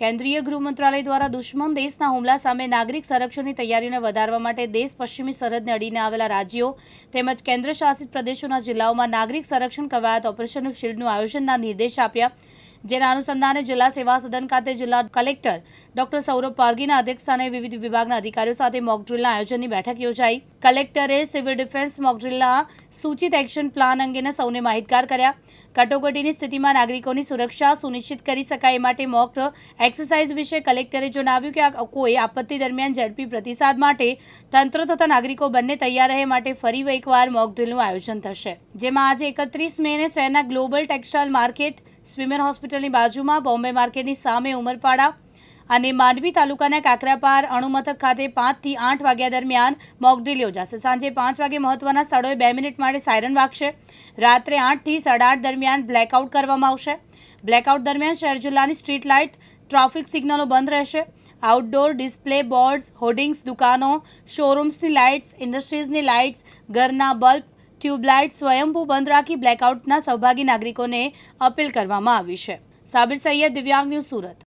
કેન્દ્રીય ગૃહ મંત્રાલય દ્વારા દુશ્મન દેશના હુમલા સામે નાગરિક સંરક્ષણની તૈયારીઓને વધારવા માટે દેશ પશ્ચિમી સરહદને અડીને આવેલા રાજ્યો તેમજ કેન્દ્ર શાસિત પ્રદેશોના જિલ્લાઓમાં નાગરિક સંરક્ષણ કવાયત ઓપરેશન શિલ્ડનું આયોજનના નિર્દેશ આપ્યા. જેના અનુસંધાને જિલ્લા સેવા સદન ખાતે જિલ્લા કલેક્ટર ડોક્ટર સૌરભ પારગીના અધ્યક્ષસ્થાને વિવિધ વિભાગના અધિકારીઓ સાથે મોકડ્રીલના આયોજનની બેઠક યોજાઈ. કલેક્ટરે સિવિલ ડિફેન્સ મોકડ્રીલના સૂચિત એક્શન પ્લાન અંગેના સૌને માહિતગાર કર્યા. કટોકટીની સ્થિતિમાં નાગરિકોની સુરક્ષા સુનિશ્ચિત કરી શકાય એ માટે મોક એક્સરસાઇઝ વિશે કલેક્ટરે જણાવ્યું કે આ કોઈ આપત્તિ દરમિયાન ઝડપી પ્રતિસાદ માટે તંત્ર તથા નાગરિકો બંને તૈયાર રહે માટે ફરી એકવાર મોક ડ્રીલનું આયોજન થશે. જેમાં આજે એકત્રીસ મેને શહેરના ગ્લોબલ ટેક્સટાઇલ માર્કેટ સ્વિમર હોસ્પિટલની બાજુમાં બોમ્બે માર્કેટની સામે ઉમરપાડા અને માંડવી તાલુકાના કાકરાપાર અણુમથક ખાતે પાંચથી આઠ વાગ્યા દરમિયાન મોકડ્રીલ યોજાશે. સાંજે પાંચ વાગે મહત્વના સ્થળોએ બે મિનિટ માટે સાયરન વાગશે. રાત્રે આઠથી સાડા આઠ દરમિયાન બ્લેકઆઉટ કરવામાં આવશે. બ્લેકઆઉટ દરમિયાન શહેર જિલ્લાની સ્ટ્રીટ લાઇટ, ટ્રાફિક સિગ્નલો બંધ રહેશે. આઉટડોર ડિસ્પ્લે બોર્ડ્સ, હોર્ડિંગ્સ, દુકાનો, શોરૂમ્સની લાઇટ્સ, ઇન્ડસ્ટ્રીઝની લાઇટ્સ, ઘરના બલ્બ ટ્યુબલાઇટ સ્વયંભૂ બંધ રાખી બ્લેકઆઉટના સહભાગી નાગરિકોને અપીલ કરવામાં આવી છે. સાબિર સૈયદ, દિવ્યાંગ ન્યૂઝ સુરત.